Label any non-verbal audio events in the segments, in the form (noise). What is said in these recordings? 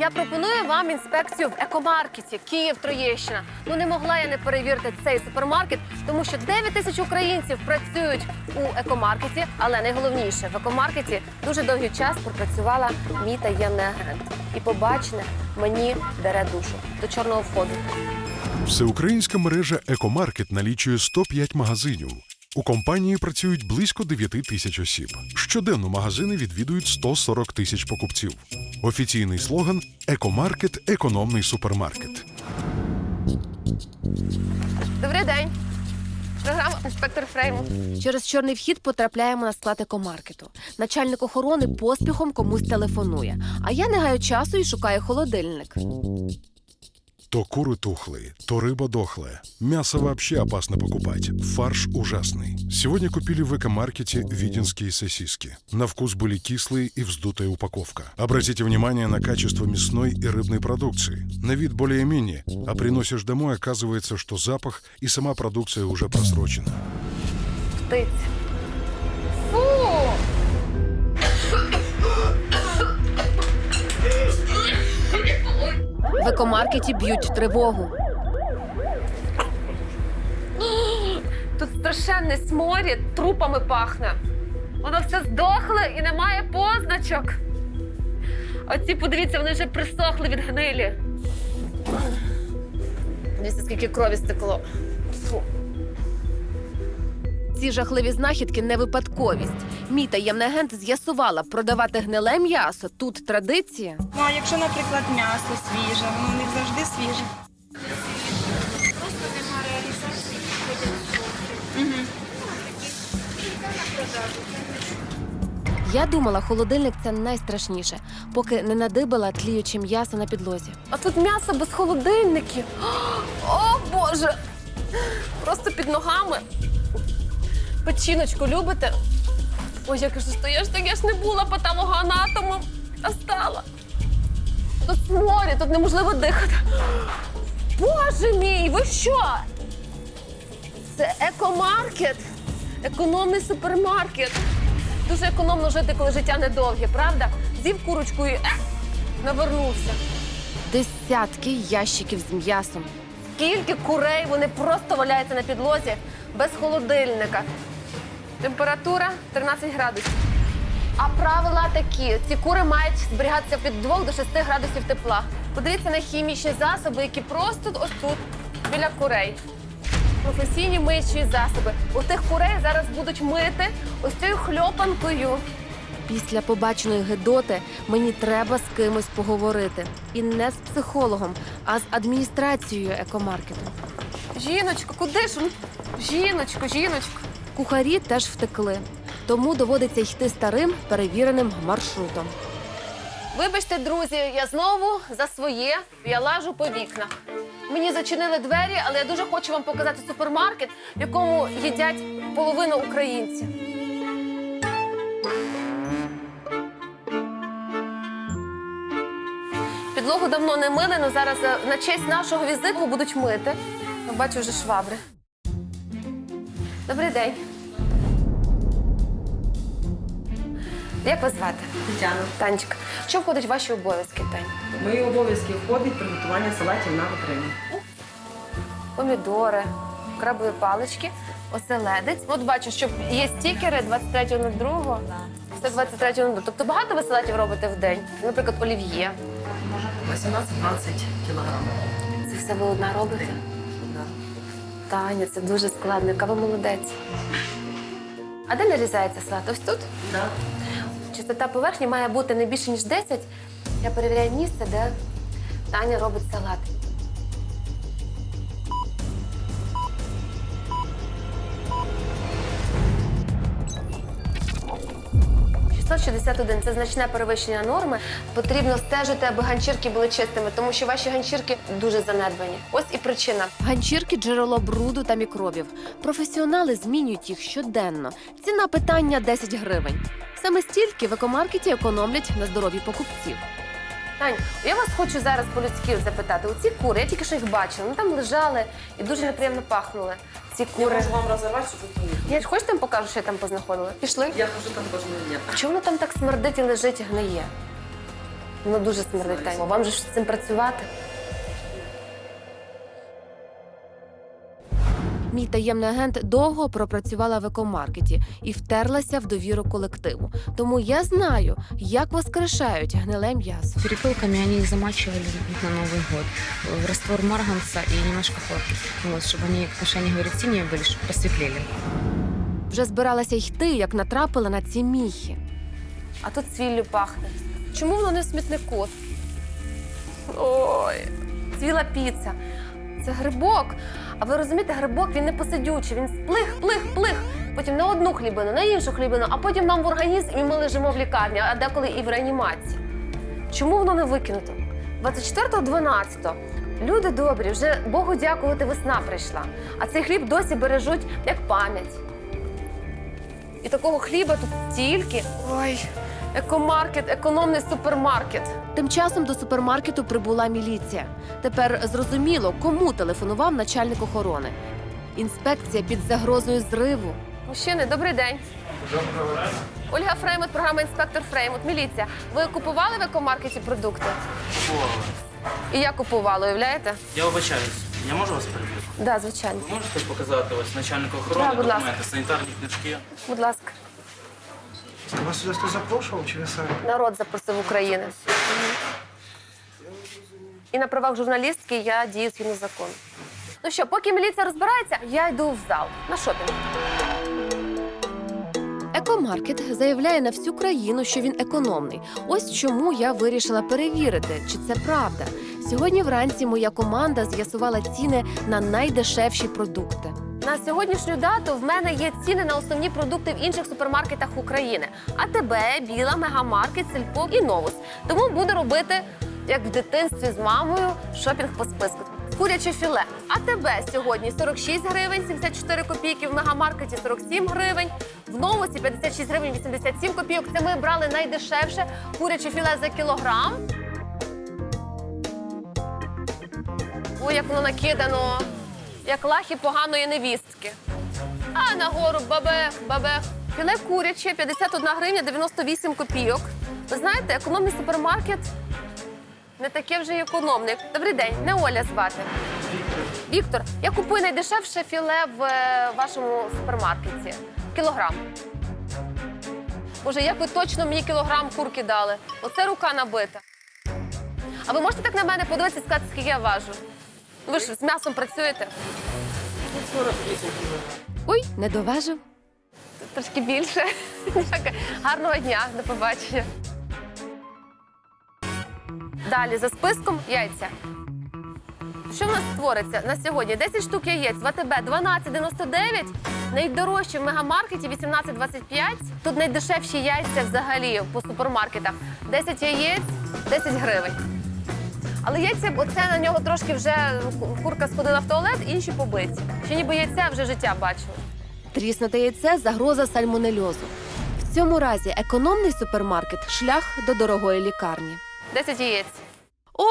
Я пропоную вам інспекцію в екомаркеті Київ Троєщина. Ну не могла я не перевірити цей супермаркет, тому що 9 тисяч українців працюють у екомаркеті. Але найголовніше в екомаркеті дуже довгий час пропрацювала мій таємний агент. І побачене мені дере душу до чорного входу. Всеукраїнська мережа Екомаркет налічує 105 магазинів. У компанії працюють близько 9 тисяч осіб. Щоденно магазини відвідують 140 тисяч покупців. Офіційний слоган Екомаркет економний супермаркет. Добрий день. Програма інспектор Фрейму. Через чорний вхід потрапляємо на склад екомаркету. Начальник охорони поспіхом комусь телефонує. А я не гаю часу і шукаю холодильник. То куры тухлые, то рыба дохлая. Мясо вообще опасно покупать. Фарш ужасный. Сегодня купили в экомаркете виденские сосиски. На вкус были кислые и вздутая упаковка. Обратите внимание на качество мясной и рыбной продукции. На вид более-менее, а приносишь домой, оказывается, что запах и сама продукция уже просрочена. Птиць. В екомаркеті б'ють тривогу. Тут страшенний сморід, трупами пахне. Воно все здохле і немає позначок. Оці, подивіться, вони вже присохли від гнилі. Дивіться, скільки крові стекло. Ці жахливі знахідки не випадковість. Мій таємний агент з'ясувала, продавати гниле м'ясо тут традиція. Ну, а якщо, наприклад, м'ясо свіже, воно у них завжди свіже. Просто нема реалізації, Я думала, холодильник це найстрашніше, поки не надибала тліюче м'ясо на підлозі. А тут м'ясо без холодильників. (gasps) О, Боже! Просто під ногами. Печіночку любите? Ой, як же стоїш, так я ж не була патологоанатомом, а стала. Тут сморі, тут неможливо дихати. Боже мій, ви що? Це екомаркет, економний супермаркет. Дуже економно жити, коли життя недовге, правда? З'їв курочку і е, навернувся. Десятки ящиків з м'ясом. Скільки курей вони просто валяються на підлозі без холодильника. Температура 13 градусів. А правила такі: ці кури мають зберігатися від 2 до 6 градусів тепла. Подивіться на хімічні засоби, які просто ось тут, біля курей. Професійні миючі засоби. У тих курей зараз будуть мити ось цією хльопанкою. Після побаченої гедоти мені треба з кимось поговорити. І не з психологом, а з адміністрацією екомаркету. Жіночко, куди ж? Жіночко, жіночко. Кухарі теж втекли, тому доводиться йти старим перевіреним маршрутом. Вибачте, друзі, я знову за своє я лажу по вікнах. Мені зачинили двері, але я дуже хочу вам показати супермаркет, в якому їдять половину українців. Підлогу давно не мили, але зараз е, на честь нашого візиту будуть мити. Бачу вже швабри. Добрий день. Як вас звати? Тетяна, Танечка. Що входить в ваші обов'язки, Тань? в мої обов'язки входить приготування салатів на витрині. Помідори, крабові палички, оселедець. От бачу, що є стікери 23.02. Це 23.02. Тобто багато ви салатів робите в день? Наприклад, олів'є. 18-20 кілограм. Це все ви одна робите? Да. Таня, це дуже складно. Яка ви молодець. А де нарізається салат? Ось тут? Да. Чистота поверхні має бути не більше, ніж 10. Я перевіряю місце, де Таня робить салат. «661» – це значне перевищення норми. Потрібно стежити, аби ганчірки були чистими, тому що ваші ганчірки дуже занедбані. Ось і причина. Ганчірки джерело бруду та мікробів. Професіонали змінюють їх щоденно. Ціна питання 10 гривень. Саме стільки в екомаркеті економлять на здоров'ї покупців. Тань, я вас хочу зараз по-людськи запитати. Оці кури, я тільки що їх бачила, вони там лежали і дуже неприємно пахнули. Ці Я кури. можу вам розірвати, щоб ви поїхали. Я хочеш там покажу, що я там познаходила? Пішли? Я хожу там кожного дня. Чому воно там так смердить і лежить і гниє? Воно дуже смердить. Тань. Вам же ж з цим працювати. Мій таємний агент довго пропрацювала в екомаркеті і втерлася в довіру колективу. Тому я знаю, як воскрешають гниле м'ясо. Перепелками они их замачивали на Новый год в раствор марганца и немножко хлорки, вот, чтобы они, потому что они, говорят, синие были, чтобы посветлели. Вже збиралася йти, як натрапила на ці міхи. А тут цвіллю пахне. Чому воно не в смітнику? Ой, цвіла піца. Це грибок. А ви розумієте, грибок він не посидючий, він сплих, плих, плих. Потім на одну хлібину, на іншу хлібину, а потім нам в організм і ми лежимо в лікарні, а деколи і в реанімації. Чому воно не викинуто? 24.12. Люди добрі, вже Богу дякувати, весна прийшла. А цей хліб досі бережуть як пам'ять. І такого хліба тут стільки. Ой, екомаркет, економний супермаркет. Тим часом до супермаркету прибула міліція. Тепер зрозуміло, кому телефонував начальник охорони. Інспекція під загрозою зриву. Мужчини, добрий день. Доброго Ольга Фреймут, програма інспектор Фреймут. Міліція. Ви купували в екомаркеті продукти? Купували. І я купувала, уявляєте? Я вибачаюсь, я можу вас перевірити? Так, да, звичайно. Ви можете показати ось начальнику охорони Да, будь ласка. документи, санітарні книжки? Будь ласка, Вас сюди хтось запрошував чи ви самі? народ запросив України. І на правах журналістки я дію згідно закону. Ну що, поки міліція розбирається, я йду в зал на шопінг. Екомаркет заявляє на всю країну, що він економний. Ось чому я вирішила перевірити, чи це правда. Сьогодні вранці моя команда з'ясувала ціни на найдешевші продукти. На сьогоднішню дату в мене є ціни на основні продукти в інших супермаркетах України: АТБ, Біла, Мегамаркет, Сільпо і Новус. Тому буду робити, як в дитинстві з мамою, шопінг по списку. Куряче філе. АТБ сьогодні 46 гривень 74 копійки, в Мегамаркеті 47 гривень, в Новусі 56 гривень 87 копійок. Це ми брали найдешевше куряче філе за кілограм. Ой, як воно накидано, як лахи поганої невістки. А нагору бабех, бабех. Філе куряче 51 гривня 98 копійок. Ви знаєте, економний супермаркет не таке вже й економний. Добрий день, не Оля звати. Віктор, я купую найдешевше філе в е, вашому супермаркеті. Кілограм. Боже, як ви точно мені кілограм курки дали? Оце рука набита. А ви можете так на мене подивитися і сказати, скільки я важу? Ви ж з м'ясом працюєте? Ой, не доважив. Трошки більше. Гарного дня, до побачення. Далі за списком яйця. Що в нас створиться на сьогодні? 10 штук яєць в АТБ 12,99. Найдорожчі в мегамаркеті 18,25. Тут найдешевші яйця взагалі по супермаркетах. 10 яєць 10 гривень. Але яйця, оце на нього трошки вже курка сходила в туалет, інші побиті. Ще ніби яйця вже життя бачили. Тріснуте яйце загроза сальмонельозу. В цьому разі економний супермаркет шлях до дорогої лікарні. 10 яєць. О,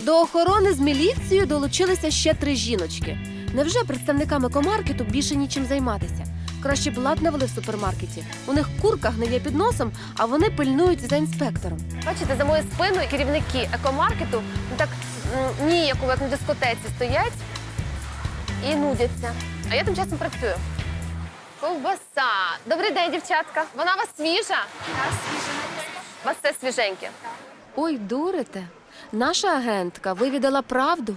до охорони з міліцією долучилися ще три жіночки. Невже представникам екомаркету більше нічим займатися? Краще б лад навели в супермаркеті. У них курка гниє під носом, а вони пильнують за інспектором. Бачите, за моєю спиною керівники екомаркету ну, так ніяково, як на дискотеці, стоять і нудяться. А я тим часом працюю. Ковбаса. Добрий день, дівчатка. Вона у вас свіжа? Так, свіжа. У вас все свіженьке. Ой, дурите. Наша агентка вивідала правду.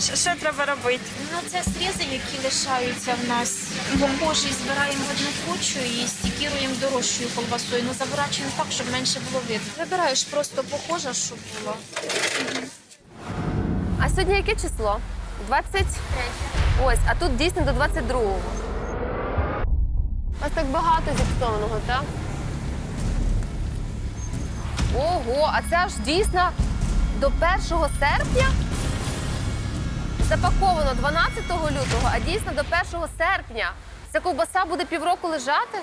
Що, що треба робити? Ну, це срізи, які лишаються в нас. Похожі збираємо в одну кучу і стікіруємо дорожчою колбасою. Ну, заворачуємо так, щоб менше було видно. Вибираєш просто похоже, щоб було. А сьогодні яке число? 23. Ось, а тут дійсно до 22-го. У вас так багато зіпсованого, так? Ого, а це аж дійсно до 1 серпня? Запаковано 12 лютого, а дійсно до 1 серпня. Ця ковбаса буде півроку лежати?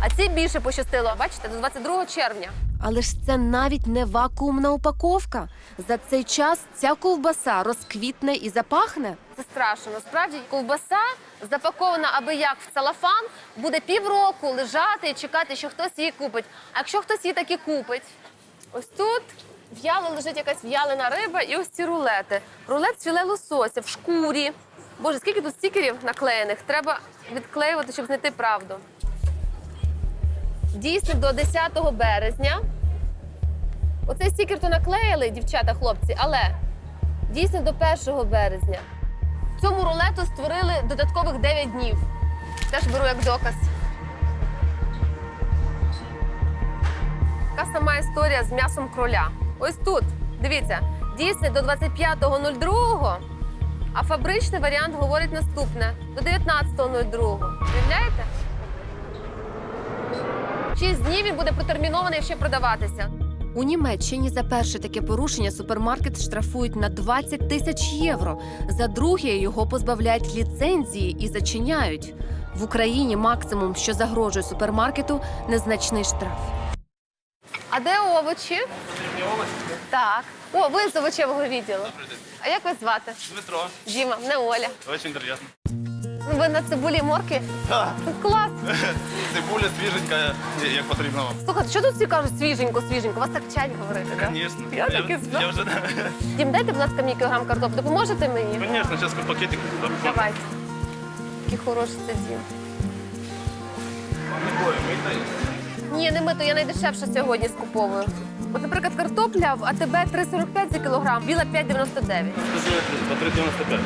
А ці більше пощастило, бачите, до 22 червня. Але ж це навіть не вакуумна упаковка. За цей час ця ковбаса розквітне і запахне. Це страшно. Насправді ковбаса запакована аби як в целофан, буде півроку лежати і чекати, що хтось її купить. А якщо хтось її таки купить, ось тут в'яло лежить якась в'ялена риба і ось ці рулети. Рулет з філе лосося в шкурі. Боже, скільки тут стікерів наклеєних? Треба відклеювати, щоб знайти правду. Дійсно, до 10 березня. Оцей стікер то наклеїли, дівчата, хлопці, але дійсно до 1 березня. Цьому рулету створили додаткових 9 днів. Теж беру як доказ. Така сама історія з м'ясом кроля. Ось тут, дивіться, дійсний до 25.02, а фабричний варіант говорить наступне: до 19.02. Уявляєте? Шість днів він буде протермінований ще продаватися. У Німеччині за перше таке порушення супермаркет штрафують на 20 тисяч євро. За друге його позбавляють ліцензії і зачиняють. В Україні максимум, що загрожує супермаркету, незначний штраф. А де овочі? Так. О, ви з овочевого відділу. А як вас звати? Дмитро, Діма, не Оля. дуже приємно. Ну, Ви на цибулі і морки? Так, клас. (laughs) цибуля свіженька, як потрібно вам. Слухайте, що тут всі кажуть свіженько, свіженько? Вас так вчать говорити, так? Звісно. Я так і знала. Я вже... Дім, дайте, будь ласка, мені кілограм картоплі. Допоможете мені? Звісно, зараз пакетик. Давайте. Який хороший це дім. Ні, не мито, я найдешевше сьогодні скуповую. От, наприклад, картопля в АТБ 3,45 за кілограм, біла 5,99. По 3,95.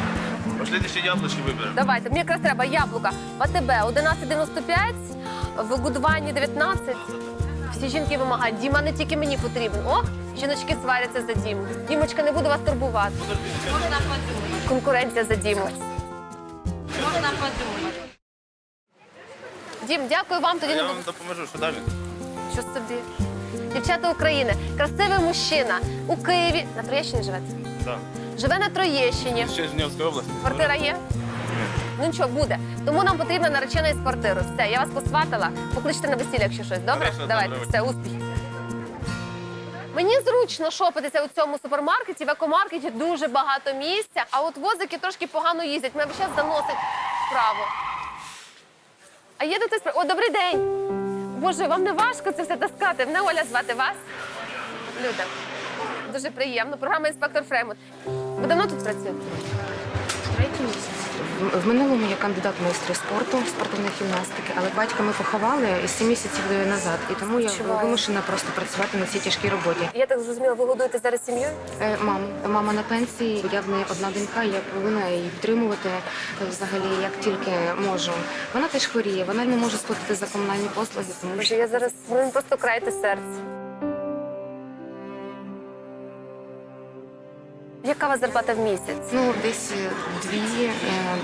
Пошлите ще яблучки виберемо. Давайте, мені якраз треба яблука. В АТБ 11,95, в Гудвані 19. Всі жінки вимагають. Діма не тільки мені потрібен. О, жіночки сваряться за Діму. Дімочка, не буду вас турбувати. Можна подумати. Конкуренція за Діму. Можна подумати. Дім, дякую вам. Тоді Я вам допоможу, що далі? Що собі? Дівчата України, красивий мужчина у Києві. На Троєщині живе? Так. Живе на Троєщині. Ще Жнівської області. Квартира є? Ну нічого, буде. Тому нам потрібна наречена із квартиру. Все, я вас посватала. Покличте на весілля, якщо щось. Добре? Хорошо, Давайте, добре. все, успіхів. Мені зручно шопитися у цьому супермаркеті, в екомаркеті дуже багато місця, а от возики трошки погано їздять. Мене весь час заносить вправо. А є тут хтось... О, добрий день! Боже, вам не важко це все таскати? Мене Оля звати вас? Люда. Дуже приємно. Програма інспектор Фреймут. Ви давно тут працюєте? Третій місяць. В- минулому я кандидат майстри спорту, спортивної гімнастики, але батька ми поховали сім місяців назад, і тому я Співчуваю. вимушена просто працювати на цій тяжкій роботі. Я так зрозуміла, ви годуєте зараз сім'ю? Е, Мам, мама на пенсії, я в неї одна донька, я повинна її підтримувати е, взагалі як тільки можу. Вона теж хворіє, вона не може сплатити за комунальні послуги, тому Боже, що я зараз просто краєте серце. Яка у вас зарплата в місяць? ну десь е, дві, е,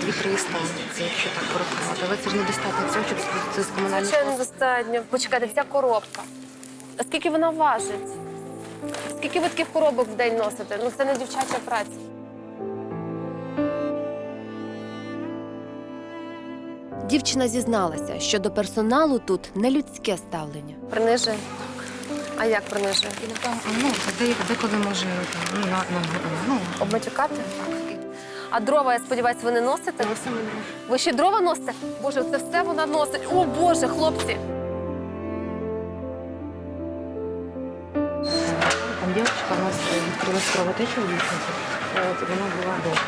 дві триста, якщо так порахувати. Але це ж недостатньо цього, щоб сплатити за комунальні Звичайно, послуги. достатньо. Почекайте, вся коробка. А скільки вона важить? Скільки ви таких коробок в день носите? Ну це не дівчача праця. Дівчина зізналася, що до персоналу тут нелюдське ставлення. Принижує? А як принижує? Ну, де- деколи може там, ну, на, на, ну, Обматюкати? А дрова, я сподіваюся, ви не носите? Ви ще дрова носите? Боже, це все вона носить. О Боже, хлопці! Там дівчинка у нас відкрила кровотечу в от, вона була добре.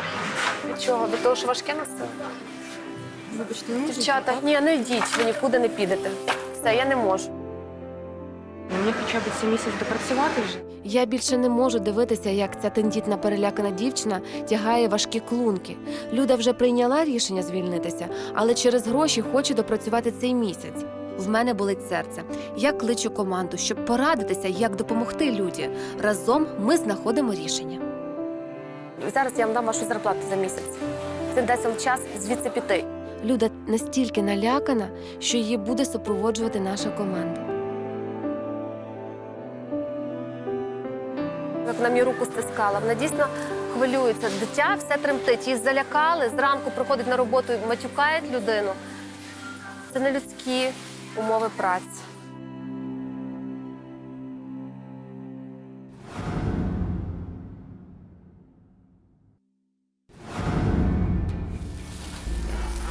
Від чого? Від того, що важке носили? Вибачте, не. Дівчата, ні, не йдіть, ви нікуди не підете. Все, я не можу. Мені хоча б цей місяць допрацювати вже. Я більше не можу дивитися, як ця тендітна перелякана дівчина тягає важкі клунки. Люда вже прийняла рішення звільнитися, але через гроші хоче допрацювати цей місяць. В мене болить серце. Я кличу команду, щоб порадитися, як допомогти люді. Разом ми знаходимо рішення. Зараз я вам дам вашу зарплату за місяць. Це дасть вам час звідси піти. Люда настільки налякана, що її буде супроводжувати наша команда. от вона мені руку стискала. Вона дійсно хвилюється. Дитя все тремтить. Її залякали. Зранку приходить на роботу, і матюкають людину. Це не людські умови праці.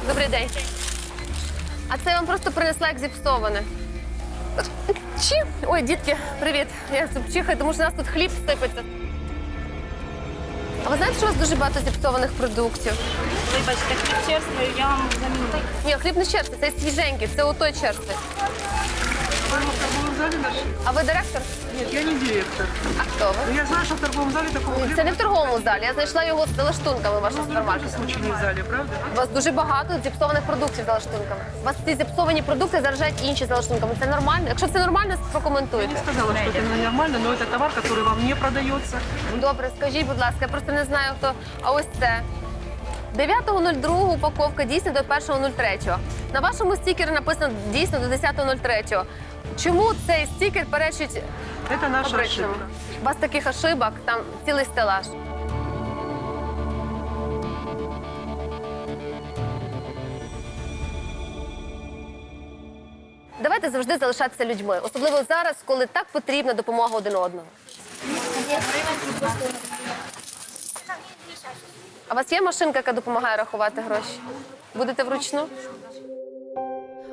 Добрий день. А це я вам просто принесла як зіпсоване. Чи? Ой, дітки, привіт. Я тут чихаю, тому що у нас тут хліб сипеться. А ви знаєте, що у вас дуже багато зіпсованих продуктів? Вибачте, хліб черствий, я вам заміню. Ні, хліб не черствий, це свіженький, це отой черствий. А ви директор? Нет, я не директор. А хто ви? Но я знаю, что в торговом зале такого хлеба... Це не в торговому залі. Я знайшла його з лаштунками в вашому Ну, вы тоже супермаркеті. случай не в зале, правда? У вас дуже багато зіпсованих продуктів за лаштунками. У вас ці зіпсовані продукти заражають інші за лаштунками. Це нормально? Якщо це нормально, Я не прокоментуйте. сказала, что это ненормально, но это товар, который вам не продается. Добре, скажіть, будь ласка, я просто не знаю хто. А ось це. 9.02 упаковка дійсно до 1.03. На вашому стікері написано дійсно до 10.03. Чому цей стікер перечить Это наша фабричному? ошибка. У вас таких ошибок, там цілий стелаж. Давайте завжди залишатися людьми, особливо зараз, коли так потрібна допомога один одного. А у вас є машинка, яка допомагає рахувати гроші? Будете вручну?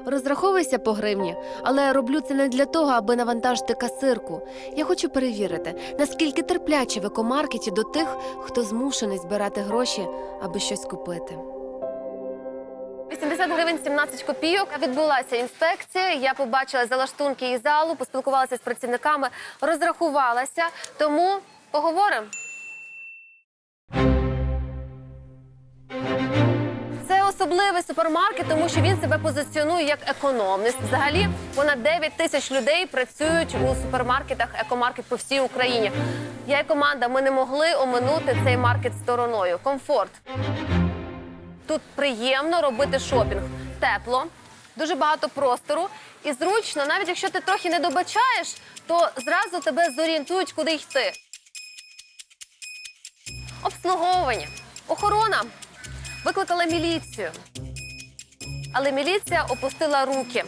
Розраховуйся по гривні, але роблю це не для того, аби навантажити касирку. Я хочу перевірити, наскільки терпляче в екомаркеті до тих, хто змушений збирати гроші, аби щось купити. 80 гривень 17 копійок. Відбулася інспекція. Я побачила залаштунки і залу, поспілкувалася з працівниками, розрахувалася. Тому поговоримо. Особливий супермаркет, тому що він себе позиціонує як економний. Взагалі, понад 9 тисяч людей працюють у супермаркетах екомаркет по всій Україні. Я і команда, ми не могли оминути цей маркет стороною. Комфорт. Тут приємно робити шопінг. Тепло, дуже багато простору і зручно, навіть якщо ти трохи не добачаєш, то зразу тебе зорієнтують, куди йти. Обслуговування. Охорона. Викликала міліцію. Але міліція опустила руки.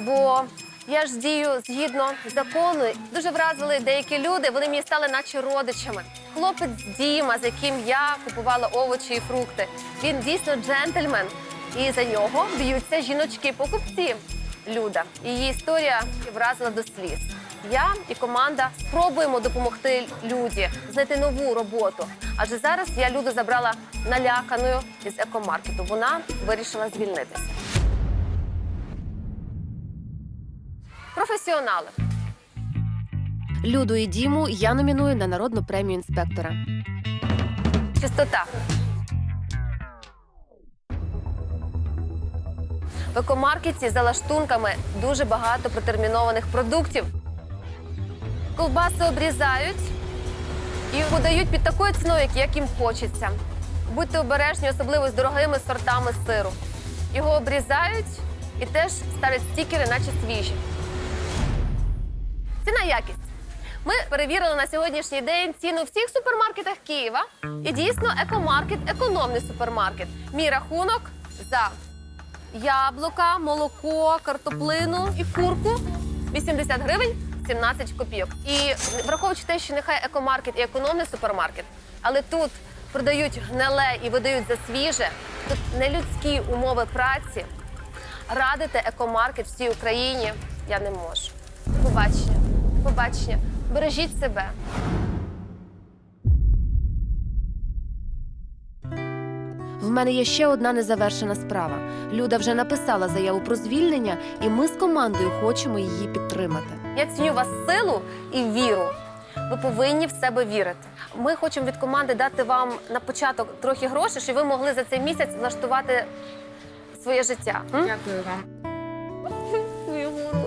Бо я ж дію згідно закону. Дуже вразили деякі люди, вони мені стали наче родичами. Хлопець Діма, з яким я купувала овочі і фрукти. Він дійсно джентльмен. І за нього б'ються жіночки-покупці. Люда. Її історія вразила до сліз. Я і команда спробуємо допомогти Люді знайти нову роботу. Адже зараз я Люду забрала наляканою із екомаркету. Вона вирішила звільнитися. Професіонали. Люду і Діму я номіную на народну премію інспектора. Чистота. В екомаркеті за лаштунками дуже багато протермінованих продуктів. Ковбаси обрізають і подають під такою ціною, як- їм хочеться. Будьте обережні, особливо з дорогими сортами сиру. Його обрізають і теж ставлять стікери, наче свіжі. Ціна якість. Ми перевірили на сьогоднішній день ціну всіх супермаркетах Києва. І дійсно екомаркет, економний супермаркет. Мій рахунок за яблука, молоко, картоплину і курку 80 гривень 17 копійок. І враховуючи те, що нехай екомаркет і економний супермаркет, але тут продають гниле і видають за свіже, тут нелюдські умови праці. Радити екомаркет всій Україні я не можу. Побачення. Побачення. Бережіть себе. Мене є ще одна незавершена справа. Люда вже написала заяву про звільнення, і ми з командою хочемо її підтримати. Я ціню вас силу і віру. Ви повинні в себе вірити. Ми хочемо від команди дати вам на початок трохи грошей, щоб ви могли за цей місяць влаштувати своє життя. М? Дякую вам. (laughs)